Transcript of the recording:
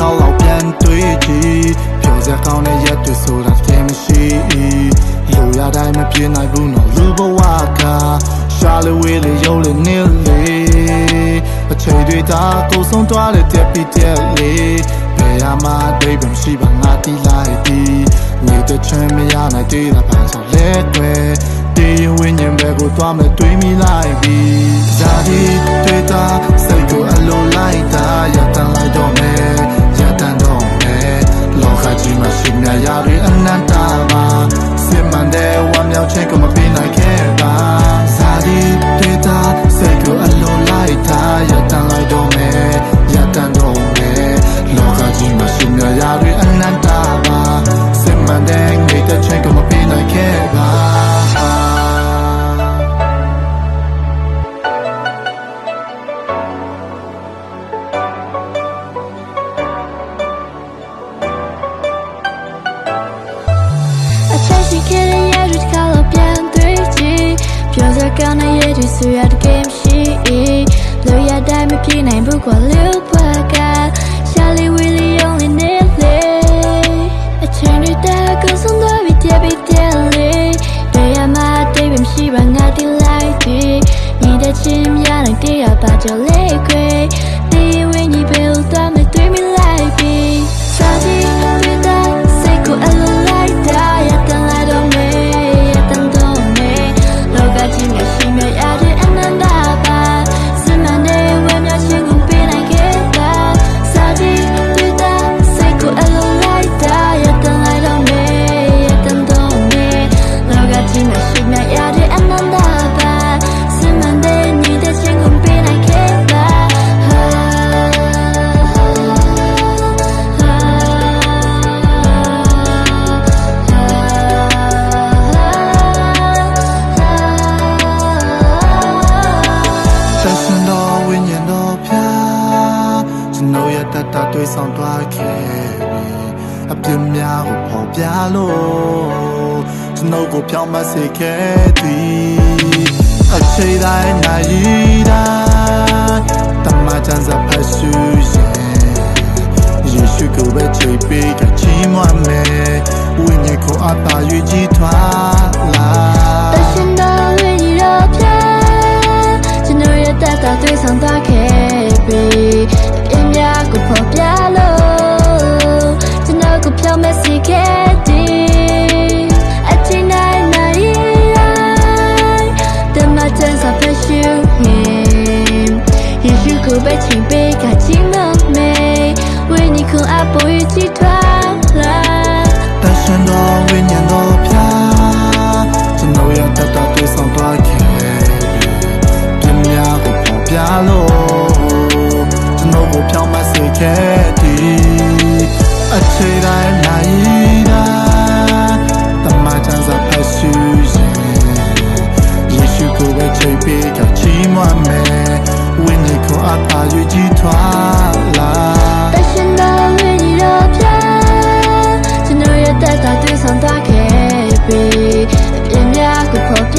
တွေ့ကြည့်ပြောစရာကောင်းတဲ့ရက်တွေဆိုတာတကယ်မရှိလူရတိုင်းမပြေနိုင်ဘူးနော်လူဘဝကရှာလေဝေးလေရုပ်လေနစ်လေအချိန်တွေသာကိုဆုံးသွားတဲ့တက်ပြီးတက်လေဘယ်ရမှာဒိဗ်မရှိပါငါတီးလိုက်ဒီနေတဲ့ချမ်းမရနိုင်သေးတာပါဆိုလဲကွယ်တေးရင်ဝင်းညင်ဘက်ကိုသွားမယ်တွေးမိလိုက်ပြီဇာတိတွေ့တာစိတ်ကိုအလိုလိုက်တာရတန် ရှိမြရာတွေအနန္တပါစစ်မှန်တဲ့ဝမ်းမြောက်ခြင်းကိုမပေးနိုင် တဲ့ရဲ့တွေဆိုရတဲ့ game ရှိလူရတိုင်းမပြေနိုင်ဘူးကွာလူဘကရှာလီဝီလီယုံလေးနေလေအချိန်တွေတကဆုံးတော့ပြီးတဲ့ပြီးတဲ့လေတရားမှတိတ်မရှိပါငါတိလိုက်ကြည့်ညီတဲ့ချင်းများနိုင်တရားပါကြလေခွေဒီ တတ်တာတွေးဆောင်သွားခဲ့ပြီအပြစ်များကိုပေါ်ပြလို့ကျွန်တော်ကိုပြောင်းမစေခဲ့သည်အချိန်တိုင်းနိုင်တိုင်းတမချန်စားဖတ်ရှုရဲ့ယေရှုကိုပဲချိန်ပေးကချီးမွမ်းမယ်ဝိညာဉ်ကိုအသာရွေးကြည်ထွား ချီးမွမ်းမယ်ဝင်းနေခွန်အားသာ၍ကြီးထွား the clock